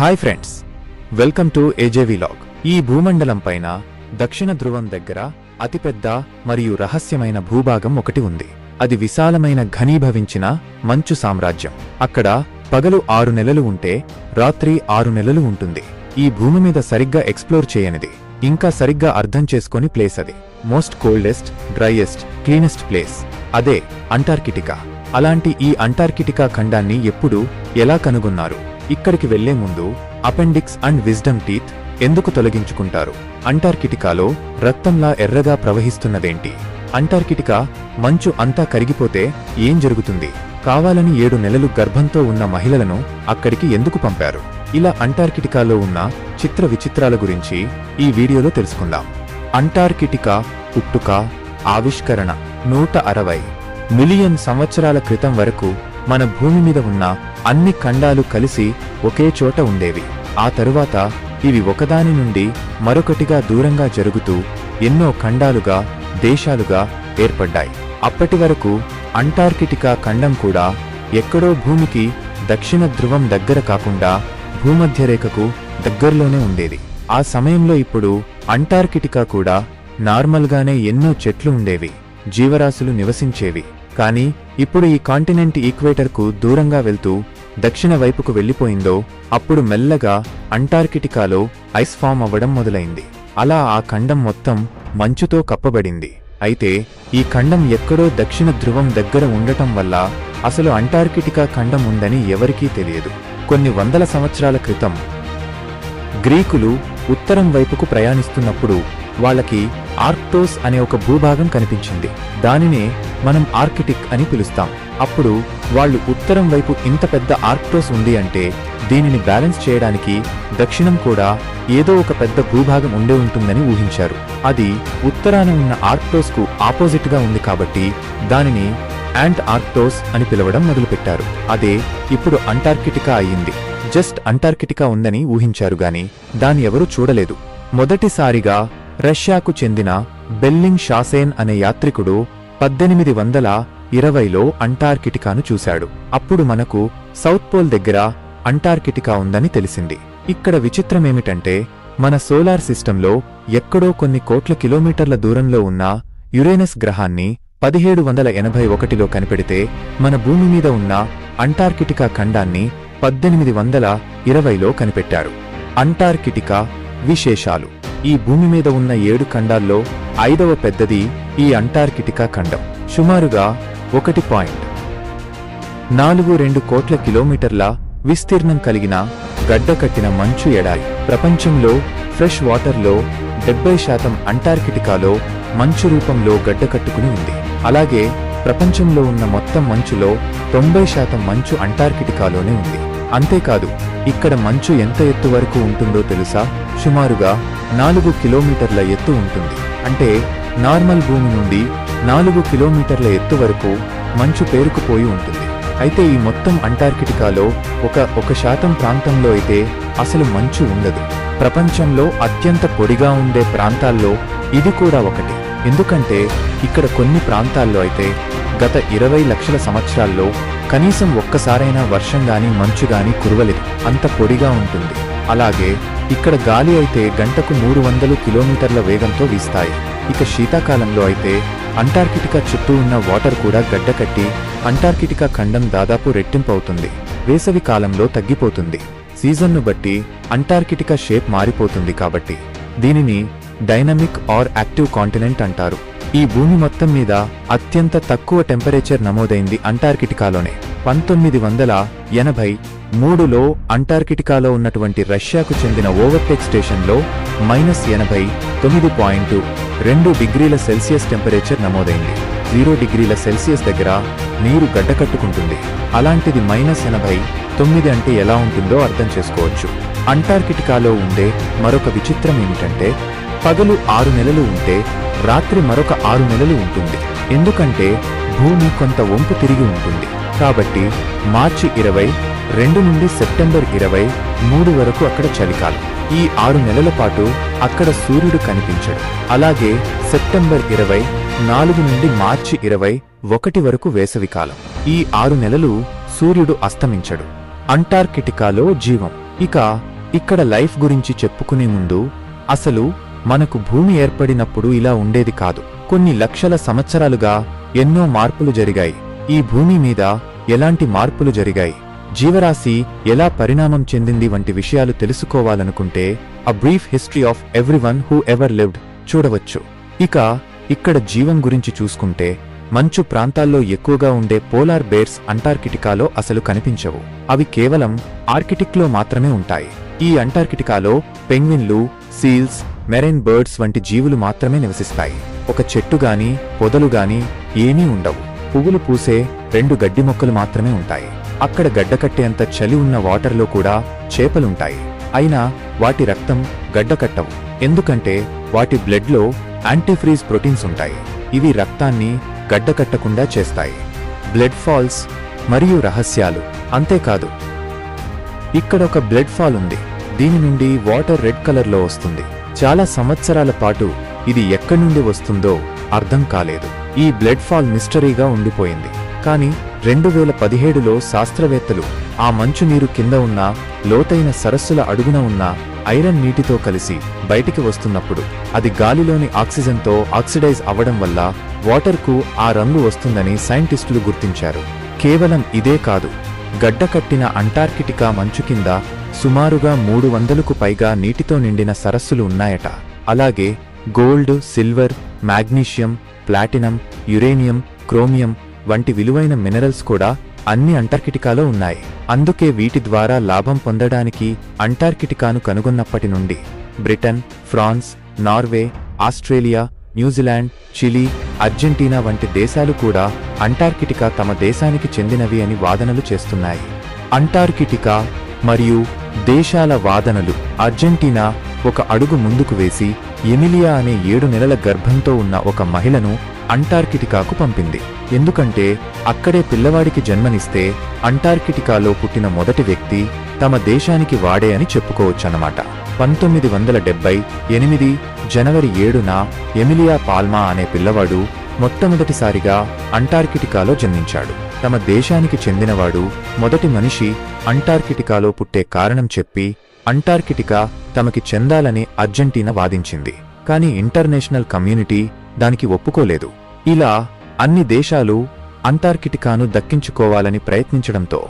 Hi friends welcome to AJV log ఈ భూమండలం పైన దక్షిణ ధ్రువం దగ్గర అతిపెద్ద మరియు రహస్యమైన భూభాగం ఒకటి ఉంది. అది విశాలమైన ఘనీభవించిన మంచు సామ్రాజ్యం. అక్కడ పగలు ఆరు నెలలు ఉంటే రాత్రి ఆరు నెలలు ఉంటుంది. ఈ భూమి మీద సరిగ్గా ఎక్స్ప్లోర్ చేయనిది. ఇంకా సరిగ్గా అర్థం చేసుకొని ప్లేస్ అది. Most coldest driest cleanest place. అదే అంటార్కిటికా. అలాంటి ఈ అంటార్కిటికా ఖండాన్ని ఎప్పుడు ఎలా కనుగొన్నారు? ఇక్కడికి వెళ్ళే ముందు అపెండిక్స్ అండ్ విజ్డమ్ టీత్ ఎందుకు తొలగించుకుంటారు? అంటార్కిటికాలో రక్తంలా ఎర్రగా ప్రవహిస్తున్నదేంటి? అంటార్కిటికా మంచు అంతా కరిగిపోతే ఏం జరుగుతుంది? కావాలని ఏడు నెలలు గర్భంతో ఉన్న మహిళలను అక్కడికి ఎందుకు పంపారు? ఇలా అంటార్కిటికాలో ఉన్న చిత్ర విచిత్రాల గురించి ఈ వీడియోలో తెలుసుకుందాం. అంటార్కిటికా పుట్టుక ఆవిష్కరణ నూట అరవై. మిలియన్ సంవత్సరాల క్రితం వరకు మన భూమి మీద ఉన్న అన్ని ఖండాలు కలిసి ఒకే చోట ఉండేవి. ఆ తరువాత ఇవి ఒకదాని నుండి మరొకటిగా దూరంగా జరుగుతూ ఎన్నో ఖండాలుగా దేశాలుగా ఏర్పడ్డాయి. అప్పటి వరకు అంటార్కిటికా ఖండం కూడా ఎక్కడో భూమికి దక్షిణ ధ్రువం దగ్గర కాకుండా భూమధ్యరేఖకు దగ్గరలోనే ఉండేది. ఆ సమయంలో ఇప్పుడు అంటార్కిటికా కూడా నార్మల్గానే ఎన్నో చెట్లు ఉండేవి జీవరాశులు నివసించేవి. కానీ ఇప్పుడు ఈ కాంటినెంట్ ఈక్వేటర్కు దూరంగా వెళ్తూ దక్షిణ వైపుకు వెళ్ళిపోయిందో అప్పుడు మెల్లగా అంటార్కిటికాలో ఐస్ ఫామ్ అవ్వడం మొదలైంది. అలా ఆ ఖండం మొత్తం మంచుతో కప్పబడింది. అయితే ఈ ఖండం ఎక్కడో దక్షిణ ధ్రువం దగ్గర ఉండటం వల్ల అసలు అంటార్కిటికా ఖండం ఉందని ఎవరికీ తెలియదు. కొన్ని వందల సంవత్సరాల క్రితం గ్రీకులు ఉత్తరం వైపుకు ప్రయాణిస్తున్నప్పుడు వాళ్ళకి ఆర్క్టోస్ అనే ఒక భూభాగం కనిపించింది. దానినే మనం ఆర్కిటిక్ అని పిలుస్తాం. అప్పుడు వాళ్ళు ఉత్తరం వైపు ఇంత పెద్ద ఆర్క్టోస్ ఉంది అంటే దీనిని బ్యాలెన్స్ చేయడానికి దక్షిణం కూడా ఏదో ఒక పెద్ద భూభాగం ఉండే ఉంటుందని ఊహించారు. అది ఉత్తరాన ఉన్న ఆర్క్టోస్కు ఆపోజిట్గా ఉంది కాబట్టి దానిని యాంట్ ఆర్క్టోస్ అని పిలవడం మొదలుపెట్టారు. అదే ఇప్పుడు అంటార్కిటికా అయ్యింది. జస్ట్ అంటార్కిటికా ఉందని ఊహించారు గాని దాన్ని ఎవరూ చూడలేదు. మొదటిసారిగా రష్యాకు చెందిన బెల్లింగ్ షాసేన్ అనే యాత్రికుడు పద్దెనిమిది వందల ఇరవైలో అంటార్కిటికాను చూశాడు. అప్పుడు మనకు సౌత్ పోల్ దగ్గర అంటార్కిటికా ఉందని తెలిసింది. ఇక్కడ విచిత్రమేమిటంటే మన సోలార్ సిస్టంలో ఎక్కడో కొన్ని కోట్ల కిలోమీటర్ల దూరంలో ఉన్న యురేనస్ గ్రహాన్ని పదిహేడు వందల ఎనభై ఒకటిలో కనిపెడితే మన భూమి మీద ఉన్న అంటార్కిటికా ఖండాన్ని పద్దెనిమిది వందల ఇరవైలో కనిపెట్టారు. అంటార్కిటికా విశేషాలు. ఈ భూమి మీద ఉన్న ఏడు ఖండాల్లో ఐదవ పెద్దది ఈ అంటార్కిటికా ఖండం. సుమారుగా ఒకటి పాయింట్ నాలుగు రెండు కోట్ల కిలోమీటర్ల విస్తీర్ణం కలిగిన గడ్డకట్టిన మంచు ఎడారి. ప్రపంచంలో ఫ్రెష్ వాటర్లో డెబ్బై శాతం అంటార్కిటికాలో మంచు రూపంలో గడ్డకట్టుకుని ఉంది. అలాగే ప్రపంచంలో ఉన్న మొత్తం మంచులో తొంభై శాతం మంచు అంటార్కిటికాలోనే ఉంది. అంతేకాదు ఇక్కడ మంచు ఎంత ఎత్తు వరకు ఉంటుందో తెలుసా? సుమారుగా నాలుగు కిలోమీటర్ల ఎత్తు ఉంటుంది. అంటే నార్మల్ భూమి నుండి నాలుగు కిలోమీటర్ల ఎత్తు వరకు మంచు పేరుకుపోయి ఉంటుంది. అయితే ఈ మొత్తం అంటార్కిటికాలో ఒక ఒక శాతం ప్రాంతంలో అయితే అసలు మంచు ఉండదు. ప్రపంచంలో అత్యంత పొడిగా ఉండే ప్రాంతాల్లో ఇది కూడా ఒకటి. ఎందుకంటే ఇక్కడ కొన్ని ప్రాంతాల్లో అయితే గత ఇరవై లక్షల సంవత్సరాల్లో కనీసం ఒక్కసారైనా వర్షం గాని మంచు గాని కురవలేదు. అంత పొడిగా ఉంటుంది. అలాగే ఇక్కడ గాలి అయితే గంటకు మూడు వందలు కిలోమీటర్ల వేగంతో వీస్తాయి. ఇక శీతాకాలంలో అయితే అంటార్కిటికా చుట్టూ ఉన్న వాటర్ కూడా గడ్డకట్టి అంటార్కిటికా ఖండం దాదాపు రెట్టింపు అవుతుంది. వేసవి కాలంలో తగ్గిపోతుంది. సీజన్ను బట్టి అంటార్కిటికా షేప్ మారిపోతుంది కాబట్టి దీనిని డైనమిక్ ఆర్ యాక్టివ్ కాంటినెంట్ అంటారు. ఈ భూమి మొత్తం మీద అత్యంత తక్కువ టెంపరేచర్ నమోదైంది అంటార్కిటికాలోనే. పంతొమ్మిది వందల ఎనభై మూడులో అంటార్కిటికాలో ఉన్నటువంటి రష్యాకు చెందిన ఓవర్టెక్ స్టేషన్లో మైనస్ ఎనభై తొమ్మిది పాయింట్ రెండు డిగ్రీల సెల్సియస్ టెంపరేచర్ నమోదైంది. జీరో డిగ్రీల సెల్సియస్ దగ్గర నీరు గడ్డకట్టుకుంటుంది. అలాంటిది మైనస్ ఎనభై తొమ్మిది అంటే ఎలా ఉంటుందో అర్థం చేసుకోవచ్చు. అంటార్కిటికాలో ఉండే మరొక విచిత్రం ఏమిటంటే పగలు ఆరు నెలలు ఉంటే రాత్రి మరొక ఆరు నెలలు ఉంటుంది. ఎందుకంటే భూమి కొంత వంపు తిరిగి ఉంటుంది. కాబట్టి మార్చి ఇరవై రెండు నుండి సెప్టెంబర్ ఇరవై మూడు వరకు అక్కడ చలికాలం. ఈ ఆరు నెలల పాటు అక్కడ సూర్యుడు కనిపించడు. అలాగే సెప్టెంబర్ ఇరవై నాలుగు నుండి మార్చి ఇరవై ఒకటి వరకు వేసవికాలం ఈ ఆరు నెలలు సూర్యుడు అస్తమించడు. అంటార్కిటికాలో జీవం. ఇక ఇక్కడ లైఫ్ గురించి చెప్పుకునే ముందు అసలు మనకు భూమి ఏర్పడినప్పుడు ఇలా ఉండేది కాదు. కొన్ని లక్షల సంవత్సరాలుగా ఎన్నో మార్పులు జరిగాయి. ఈ భూమి మీద ఎలాంటి మార్పులు జరిగాయి? జీవరాశి ఎలా పరిణామం చెందింది వంటి విషయాలు తెలుసుకోవాలనుకుంటే a brief history of everyone who ever lived చూడవచ్చు. ఇక ఇక్కడ జీవం గురించి చూసుకుంటే మంచు ప్రాంతాల్లో ఎక్కువగా ఉండే పోలార్ బేర్స్ అంటార్కిటికాలో అసలు కనిపించవు. అవి కేవలం ఆర్కిటిక్లో మాత్రమే ఉంటాయి. ఈ అంటార్కిటికాలో పెంగ్విన్లు సీల్స్ మెరైన్ బర్డ్స్ వంటి జీవులు మాత్రమే నివసిస్తాయి. ఒక చెట్టు గాని పొదలు గాని ఏమీ ఉండవు. పువ్వులు పూసే రెండు గడ్డి మొక్కలు మాత్రమే ఉంటాయి. అక్కడ గడ్డకట్టేంత చలి ఉన్న వాటర్లో కూడా చేపలుంటాయి. అయినా వాటి రక్తం గడ్డకట్టవు ఎందుకంటే వాటి బ్లడ్లో యాంటీఫ్రీజ్ ప్రోటీన్స్ ఉంటాయి. ఇవి రక్తాన్ని గడ్డకట్టకుండా చేస్తాయి. బ్లడ్ ఫాల్స్ మరియు రహస్యాలు. అంతేకాదు ఇక్కడ ఒక బ్లడ్ ఫాల్ ఉంది. దీని నుండి వాటర్ రెడ్ కలర్లో వస్తుంది. చాలా సంవత్సరాల పాటు ఇది ఎక్కడి నుండి వస్తుందో అర్థం కాలేదు. ఈ బ్లడ్ ఫాల్ మిస్టరీగా ఉండిపోయింది. కానీ రెండు వేల పదిహేడులో శాస్త్రవేత్తలు ఆ మంచు నీరు కింద ఉన్న లోతైన సరస్సుల అడుగున ఉన్న ఐరన్ నీటితో కలిసి బయటికి వస్తున్నప్పుడు అది గాలిలోని ఆక్సిజన్తో ఆక్సిడైజ్ అవ్వడం వల్ల వాటర్కు ఆ రంగు వస్తుందని సైంటిస్టులు గుర్తించారు. కేవలం ఇదే కాదు గడ్డకట్టిన అంటార్కిటికా మంచు కింద సుమారుగా మూడు వందలకు పైగా నీటితో నిండిన సరస్సులు ఉన్నాయట. అలాగే gold silver magnesium platinum uranium chromium వంటి విలువైన మినరల్స్ కూడా అన్ని అంటార్కిటికాలో ఉన్నాయి. అందుకే వీటి ద్వారా లాభం పొందడానికి అంటార్కిటికాను కనుగొన్నప్పటి నుండి Britain France Norway Australia New Zealand Chile Argentina వంటి దేశాలు కూడా అంటార్కిటికా తమ దేశానికి చెందినవి అని వాదనలు చేస్తున్నాయి. అంటార్కిటికా మరియు దేశాల వాదనలు అర్జెంటీనా ఒక అడుగు ముందుకు వేసి ఎమిలియా అనే ఏడు నెలల గర్భంతో ఉన్న ఒక మహిళను అంటార్కిటికాకు పంపింది. ఎందుకంటే అక్కడే పిల్లవాడికి జన్మనిస్తే అంటార్కిటికాలో పుట్టిన మొదటి వ్యక్తి తమ దేశానికి వాడే అని చెప్పుకోవచ్చన్నమాట. పంతొమ్మిది వందల డెబ్బై ఎనిమిది జనవరి ఏడున ఎమిలియా పాల్మా అనే పిల్లవాడు మొట్టమొదటిసారిగా అంటార్కిటికాలో జన్మించాడు. తమ దేశానికి చెందినవాడు మొదటి మనిషి అంటార్కిటికాలో పుట్టే కారణం చెప్పి అంటార్కిటికా తమకి చెందాలని అర్జెంటీనా వాదించింది. కానీ ఇంటర్నేషనల్ కమ్యూనిటీ దానికి ఒప్పుకోలేదు. ఇలా అన్ని దేశాలు అంటార్కిటికాను దక్కించుకోవాలని ప్రయత్నించడంతో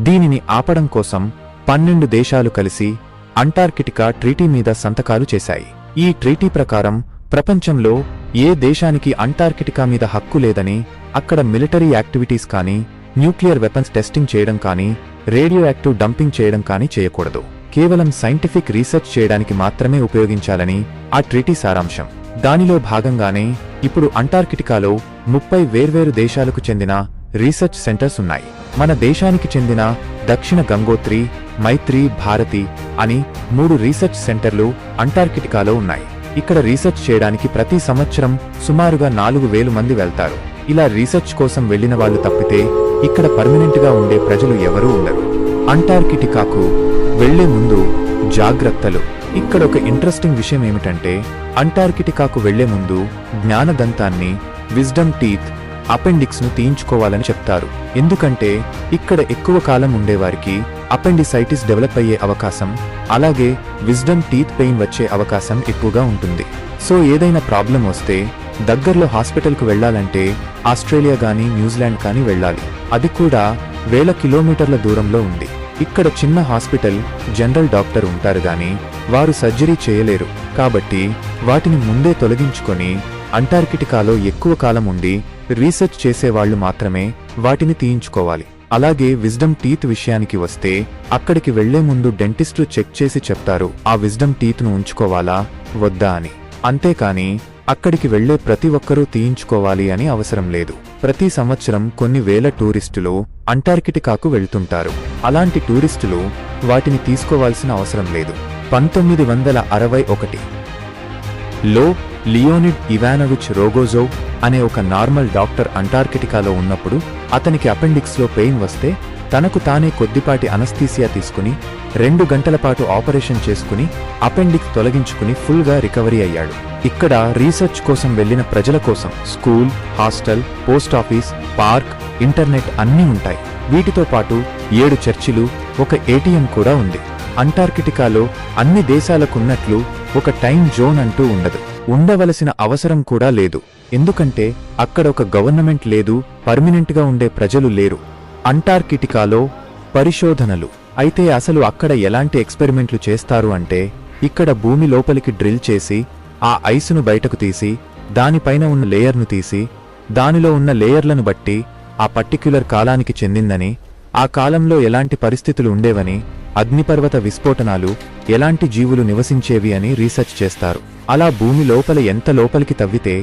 దీనిని ఆపడం కోసం పన్నెండు దేశాలు కలిసి అంటార్కిటికా ట్రీటీ మీద సంతకాలు చేశాయి. ఈ ట్రీటీ ప్రకారం ప్రపంచంలో ఏ దేశానికి అంటార్కిటికా మీద హక్కు లేదని అక్కడ మిలిటరీ యాక్టివిటీస్ కానీ న్యూక్లియర్ వెపన్స్ టెస్టింగ్ చేయడం కానీ రేడియో యాక్టివ్ డంపింగ్ చేయడం కానీ చేయకూడదు. కేవలం సైంటిఫిక్ రీసెర్చ్ చేయడానికి మాత్రమే ఉపయోగించాలని ఆ ట్రీటీ సారాంశం. దానిలో భాగంగానే ఇప్పుడు అంటార్కిటికాలో ముప్పై వేర్వేరు దేశాలకు చెందిన రీసెర్చ్ సెంటర్స్ ఉన్నాయి. మన దేశానికి చెందిన దక్షిణ గంగోత్రి మైత్రి భారతి అని మూడు రీసెర్చ్ సెంటర్లు అంటార్కిటికాలో ఉన్నాయి. ఇక్కడ రీసెర్చ్ చేయడానికి ప్రతి సంవత్సరం సుమారుగా నాలుగు వేలు మంది వెళ్తారు. ఇలా రీసెర్చ్ కోసం వెళ్ళిన వాళ్ళు తప్పితే ఇక్కడ పర్మనెంట్గా ఉండే ప్రజలు ఎవరూ ఉండరు. అంటార్కిటికాకు వెళ్ళే ముందు జాగ్రత్తలు. ఇక్కడ ఒక ఇంట్రెస్టింగ్ విషయం ఏమిటంటే అంటార్కిటికాకు వెళ్ళే ముందు జ్ఞానదంతాన్ని విజ్డమ్ టీత్ అపెండిక్స్ను తీయించుకోవాలని చెప్తారు. ఎందుకంటే ఇక్కడ ఎక్కువ కాలం ఉండేవారికి అపెండిసైటిస్ డెవలప్ అయ్యే అవకాశం అలాగే విజ్డమ్ టీత్ పెయిన్ వచ్చే అవకాశం ఎక్కువగా ఉంటుంది. సో ఏదైనా ప్రాబ్లం వస్తే దగ్గరలో హాస్పిటల్కు వెళ్ళాలంటే ఆస్ట్రేలియా కానీ న్యూజిలాండ్ కానీ వెళ్ళాలి. అది కూడా వేల కిలోమీటర్ల దూరంలో ఉంది. ఇక్కడ చిన్న హాస్పిటల్ జనరల్ డాక్టర్ ఉంటారు గాని వారు సర్జరీ చేయలేరు. కాబట్టి వాటిని ముందే తొలగించుకొని అంటార్కిటికాలో ఎక్కువ కాలం ఉండి రీసెర్చ్ చేసేవాళ్ళు మాత్రమే వాటిని తీయించుకోవాలి. అలాగే విజ్డమ్ టీత్ విషయానికి వస్తే అక్కడికి వెళ్ళే ముందు డెంటిస్టు చెక్ చేసి చెప్తారు ఆ విజ్డమ్ టీత్ను ఉంచుకోవాలా వద్దా అని. అంతేకాని అక్కడికి వెళ్ళే ప్రతి ఒక్కరూ తీయించుకోవాలి అని అవసరం లేదు. ప్రతి సంవత్సరం కొన్ని వేల టూరిస్టులు అంటార్కిటికాకు వెళ్తుంటారు. అలాంటి టూరిస్టులు వాటిని తీసుకోవాల్సిన అవసరం లేదు. పంతొమ్మిది వందల అరవై ఒకటి లో లియోనిడ్ ఇవానోవిచ్ రోగోజోవ్ అనే ఒక నార్మల్ డాక్టర్ అంటార్కిటికాలో ఉన్నప్పుడు అతనికి అపెండిక్స్లో పెయిన్ వస్తే తనకు తానే కొద్దిపాటి అనస్థీసియా తీసుకుని రెండు గంటల పాటు ఆపరేషన్ చేసుకుని అపెండిక్స్ తొలగించుకుని ఫుల్గా రికవరీ అయ్యాడు. ఇక్కడ రీసెర్చ్ కోసం వెళ్ళిన ప్రజల కోసం school hostel post office park internet అన్నీ ఉంటాయి. వీటితో పాటు ఏడు చర్చిలు ఒక ఏటీఎం కూడా ఉంది. అంటార్కిటికాలో అన్ని దేశాలకున్నట్లు ఒక టైం జోన్ అంటూ ఉండదు. ఉండవలసిన అవసరం కూడా లేదు. ఎందుకంటే అక్కడ ఒక గవర్నమెంట్ లేదు పర్మినెంట్గా ఉండే ప్రజలు లేరు. అంటార్కిటికాలో పరిశోధనలు. అయితే అసలు అక్కడ ఎలాంటి ఎక్స్పెరిమెంట్లు చేస్తారు అంటే ఇక్కడ భూమి లోపలికి డ్రిల్ చేసి ఆ ఐసును బయటకు తీసి దానిపైన ఉన్న లేయర్ను తీసి దానిలో ఉన్న లేయర్లను బట్టి ఆ పర్టిక్యులర్ కాలానికి చెందిందని ఆ కాలంలో ఎలాంటి పరిస్థితులు ఉండేవని అగ్నిపర్వత విస్ఫోటనాలు ఎలాంటి జీవులు నివసించేవి అని రీసెర్చ్ చేస్తారు. అలా భూమి లోపల ఎంత లోపలికి తవ్వితే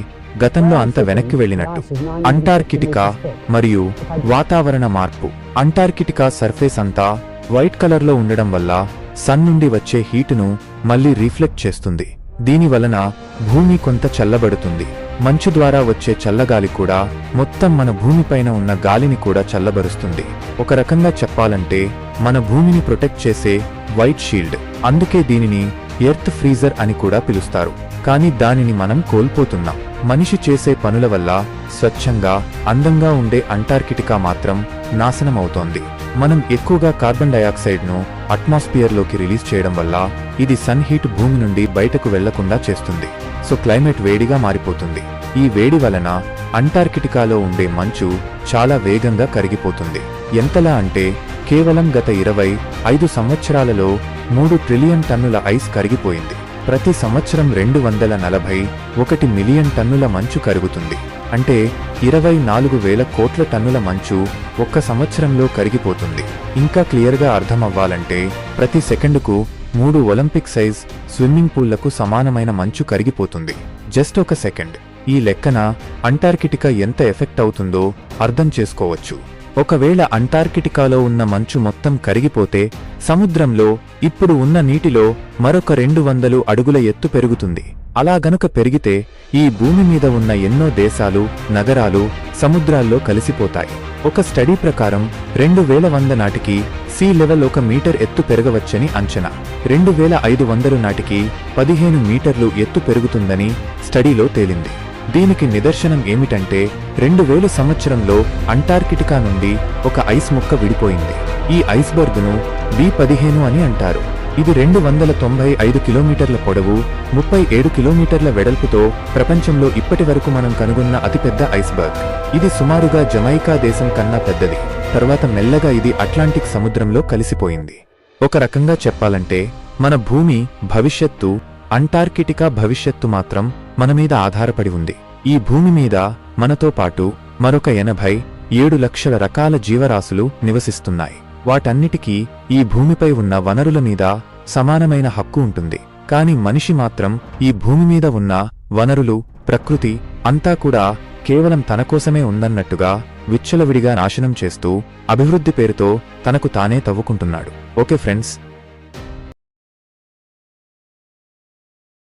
గతంలో అంత వెనక్కి వెళ్ళినట్టు. అంటార్కిటికా మరియు వాతావరణ మార్పు. అంటార్కిటికా సర్ఫేస్ అంతా వైట్ కలర్లో ఉండడం వల్ల సన్ నుండి వచ్చే హీటును మళ్ళీ రిఫ్లెక్ట్ చేస్తుంది. దీని వలన భూమి కొంత చల్లబడుతుంది. మంచు ద్వారా వచ్చే చల్లగాలి కూడా మొత్తం మన భూమిపైన ఉన్న గాలిని కూడా చల్లబరుస్తుంది. ఒక రకంగా చెప్పాలంటే మన భూమిని ప్రొటెక్ట్ చేసే వైట్ షీల్డ్. అందుకే దీనిని ఎర్త్ ఫ్రీజర్ అని కూడా పిలుస్తారు. కానీ దానిని మనం కోల్పోతున్నాం. మనిషి చేసే పనుల వల్ల స్వచ్ఛంగా అందంగా ఉండే అంటార్కిటికా మాత్రం నాశనమవుతోంది. మనం ఎక్కువగా కార్బన్ డయాక్సైడ్ను అట్మాస్ఫియర్లోకి రిలీజ్ చేయడం వల్ల ఇది సన్ హీట్ భూమి నుండి బయటకు వెళ్ళకుండా చేస్తుంది. సో క్లైమేట్ వేడిగా మారిపోతుంది. ఈ వేడి వలన అంటార్కిటికాలో ఉండే మంచు చాలా వేగంగా కరిగిపోతుంది. ఎంతలా అంటే కేవలం గత ఇరవై ఐదు సంవత్సరాలలో మూడు ట్రిలియన్ టన్నుల ఐస్ కరిగిపోయింది. ప్రతి సంవత్సరం రెండు వందల నలభై ఒకటి మిలియన్ టన్నుల మంచు కరుగుతుంది. అంటే ఇరవై నాలుగు వేల కోట్ల టన్నుల మంచు ఒక్క సంవత్సరంలో కరిగిపోతుంది. ఇంకా క్లియర్గా అర్థమవ్వాలంటే ప్రతి సెకండుకు మూడు ఒలింపిక్ సైజ్ స్విమ్మింగ్ పూల్లకు సమానమైన మంచు కరిగిపోతుంది. జస్ట్ ఒక సెకండ్. ఈ లెక్కన అంటార్కిటికా ఎంత ఎఫెక్ట్ అవుతుందో అర్థం చేసుకోవచ్చు. ఒకవేళ అంటార్కిటికాలో ఉన్న మంచు మొత్తం కరిగిపోతే సముద్రంలో ఇప్పుడు ఉన్న నీటిలో మరొక రెండు వందలు అడుగుల ఎత్తు పెరుగుతుంది. అలా గనుక పెరిగితే ఈ భూమి మీద ఉన్న ఎన్నో దేశాలు నగరాలు సముద్రాల్లో కలిసిపోతాయి. ఒక స్టడీ ప్రకారం రెండు వేల వంద నాటికి సీ లెవెల్ ఒక మీటర్ ఎత్తు పెరగవచ్చని అంచనా. రెండు వేల ఐదు వందలు నాటికి పదిహేను మీటర్లు ఎత్తు పెరుగుతుందని స్టడీలో తేలింది. దీనికి నిదర్శనం ఏమిటంటే రెండు వేల సంవత్సరంలో అంటార్కిటికా నుండి ఒక ఐస్ ముక్క విడిపోయింది. ఈ ఐస్బర్గ్ను బి పదిహేను అని అంటారు. ఇది రెండు వందల తొంభై ఐదు కిలోమీటర్ల పొడవు ముప్పై ఏడు కిలోమీటర్ల వెడల్పుతో ప్రపంచంలో ఇప్పటి వరకు మనం కనుగొన్న అతిపెద్ద ఐస్బర్గ్. ఇది సుమారుగా జమైకా దేశం కన్నా పెద్దది. తర్వాత మెల్లగా ఇది అట్లాంటిక్ సముద్రంలో కలిసిపోయింది. ఒక రకంగా చెప్పాలంటే మన భూమి భవిష్యత్తు అంటార్కిటికా భవిష్యత్తు మాత్రం మన మీద ఆధారపడి ఉంది. ఈ భూమి మీద మనతో పాటు మరొక ఎనభై ఏడు లక్షల రకాల జీవరాశులు నివసిస్తున్నాయి. వాటన్నిటికీ ఈ భూమిపై ఉన్న వనరుల మీద సమానమైన హక్కు ఉంటుంది. కాని మనిషి మాత్రం ఈ భూమి మీద ఉన్న వనరులు ప్రకృతి అంతా కూడా కేవలం తనకోసమే ఉందన్నట్టుగా విచ్చలవిడిగా నాశనం చేస్తూ అభివృద్ధి పేరుతో తనకు తానే తవ్వుకుంటున్నాడు. Okay friends